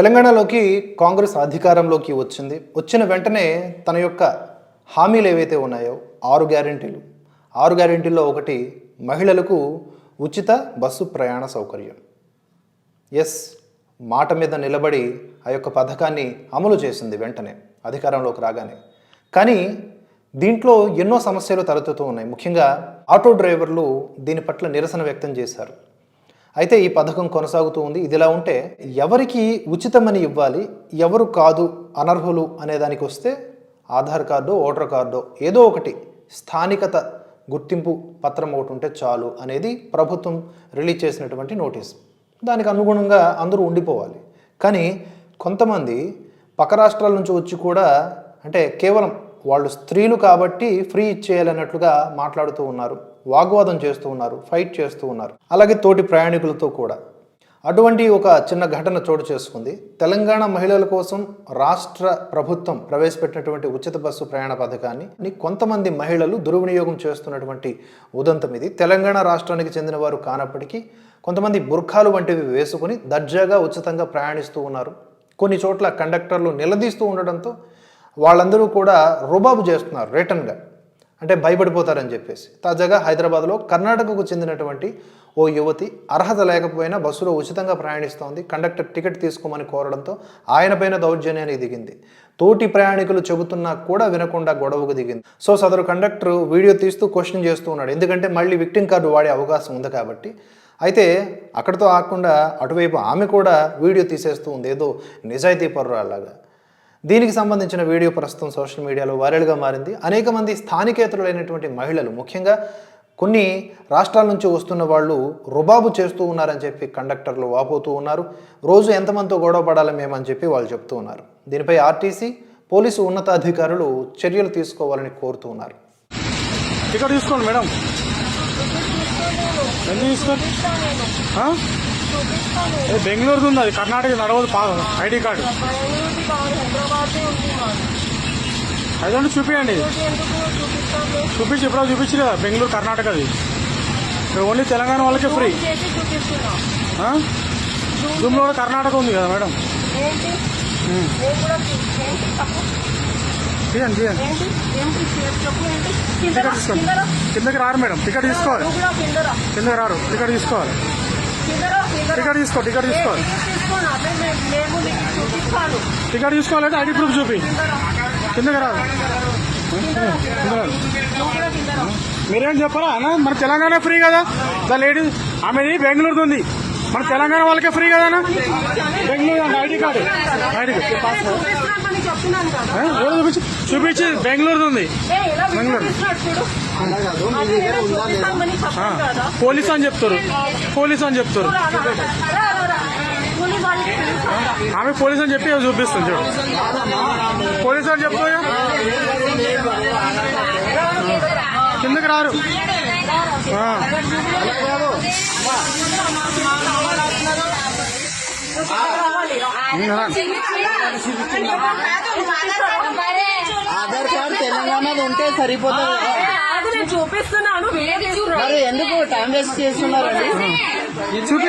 తెలంగాణలోకి కాంగ్రెస్ అధికారంలోకి వచ్చింది. వచ్చిన వెంటనే తన యొక్క హామీలు ఏవైతే ఉన్నాయో ఆరు గ్యారెంటీలు. ఆరు గ్యారెంటీల్లో ఒకటి మహిళలకు ఉచిత బస్సు ప్రయాణ సౌకర్యం. ఎస్ మాట మీద నిలబడి ఆ యొక్క పథకాన్ని అమలు చేసింది వెంటనే అధికారంలోకి రాగానే. కానీ దీంట్లో ఎన్నో సమస్యలు తలెత్తుతూ ఉన్నాయి. ముఖ్యంగా ఆటో డ్రైవర్లు దీని పట్ల నిరసన వ్యక్తం చేశారు. అయితే ఈ పథకం కొనసాగుతూ ఉంది. ఇదిలా ఉంటే ఎవరికి ఉచితమని ఇవ్వాలి ఎవరు కాదు అనర్హులు అనే దానికి వస్తే ఆధార్ కార్డు ఓటర్ కార్డు ఏదో ఒకటి స్థానికత గుర్తింపు పత్రం ఒకటి ఉంటే చాలు అనేది ప్రభుత్వం రిలీజ్ చేసినటువంటి నోటీస్. దానికి అనుగుణంగా అందరూ ఉండిపోవాలి. కానీ కొంతమంది పక్క రాష్ట్రాల నుంచి వచ్చి కూడా అంటే కేవలం వాళ్ళు స్త్రీలు కాబట్టి ఫ్రీ ఇచ్చేయాలన్నట్లుగా మాట్లాడుతూ ఉన్నారు. వాగ్వాదం చేస్తూ ఉన్నారు ఫైట్ చేస్తూ ఉన్నారు. అలాగే తోటి ప్రయాణికులతో కూడా. అటువంటి ఒక చిన్న ఘటన చోటు చేసుకుంది. తెలంగాణ మహిళల కోసం రాష్ట్ర ప్రభుత్వం ప్రవేశపెట్టినటువంటి ఉచిత బస్సు ప్రయాణ పథకాన్ని కొంతమంది మహిళలు దుర్వినియోగం చేస్తున్నటువంటి ఉదంతం ఇది. తెలంగాణ రాష్ట్రానికి చెందిన వారు కానప్పటికీ కొంతమంది బుర్ఖాలు వంటివి వేసుకుని దర్జాగా ఉచితంగా ప్రయాణిస్తూ ఉన్నారు. కొన్ని చోట్ల కండక్టర్లు నిలదీస్తూ ఉండడంతో వాళ్ళందరూ కూడా రుబాబు చేస్తున్నారు రిటర్న్గా. అంటే భయపడిపోతారని చెప్పేసి. తాజాగా హైదరాబాద్లో కర్ణాటకకు చెందినటువంటి ఓ యువతి అర్హత లేకపోయినా బస్సులో ఉచితంగా ప్రయాణిస్తోంది. కండక్టర్ టికెట్ తీసుకోమని కోరడంతో ఆయన పైన దౌర్జన్యానికి దిగింది. తోటి ప్రయాణికులు చెబుతున్నా కూడా వినకుండా గొడవకు దిగింది. సో సదరు కండక్టర్ వీడియో తీస్తూ క్వశ్చన్ చేస్తూ ఉన్నాడు. ఎందుకంటే మళ్ళీ విక్టింగ్ కార్డు వాడే అవకాశం ఉంది కాబట్టి. అయితే అక్కడితో ఆకుండా అటువైపు ఆమె కూడా వీడియో తీసేస్తూ ఉంది. ఏదో నిజాయితీ పరురాలాగా దీనికి సంబంధించిన వీడియో ప్రస్తుతం సోషల్ మీడియాలో వైరల్గా మారింది. అనేక మంది స్థానికేతరులైనటువంటి మహిళలు ముఖ్యంగా కొన్ని రాష్ట్రాల నుంచి వస్తున్న వాళ్ళు రుబాబు చేస్తూ ఉన్నారని చెప్పి కండక్టర్లు వాపోతూ ఉన్నారు. రోజు ఎంతమందితో గొడవ పడాలి మేమని చెప్పి వాళ్ళు చెప్తూ ఉన్నారు. దీనిపై ఆర్టీసీ పోలీసు ఉన్నతాధికారులు చర్యలు తీసుకోవాలని కోరుతూ ఉన్నారు. ఇక్కడ తీసుకోండి మేడం. బెంగళూరుది ఉంది అది కర్ణాటక నడవదు ఐడి కార్డు. బెంగళూరు అదంటే చూపించండి చూపించి ఎప్పుడో చూపించి కదా బెంగళూరు కర్ణాటకది. ఇక్కడ ఓన్లీ తెలంగాణ వాళ్ళకే ఫ్రీ. జూమ్లో కూడా కర్ణాటక ఉంది కదా మేడం. తీయండి తీయండి. టికెట్ తీసుకోండి. కిందకి రారు మేడం. టికెట్ తీసుకోవాలి. కిందకి రారు. టికెట్ తీసుకోవాలి. టికెట్ తీసుకో టికెట్ తీసుకోవాలి టికెట్ తీసుకోవాలంటే ఐడి ప్రూఫ్ చూపి కిందకి కిందరా మీరేం చెప్పరా అన్న మన తెలంగాణ ఫ్రీ కదా ద లేడీ ఆమెది బెంగళూరుది ఉంది మన తెలంగాణ వాళ్ళకే ఫ్రీ కదా అన్న Bengaluru ID card ID card చెప్తున్నాను కదా. ఏదో చూపించి ఉంది. బెంగళూరు. కదా. పోలీస్ అని చెప్తారు. పోలీస్ అని చెప్తారు. ఆమె పోలీస్ అని చెప్పి చూపిస్తుంది చూడు. పోలీస్ అని చెప్తా కిందకి రారు. రా. ఆధార్ కార్డ్ తెలంగాణది ఉంటే సరిపోతుంది. చూపిస్తున్నాను. ఎందుకు టైం వేస్ట్ చేస్తున్నారండి? చూపి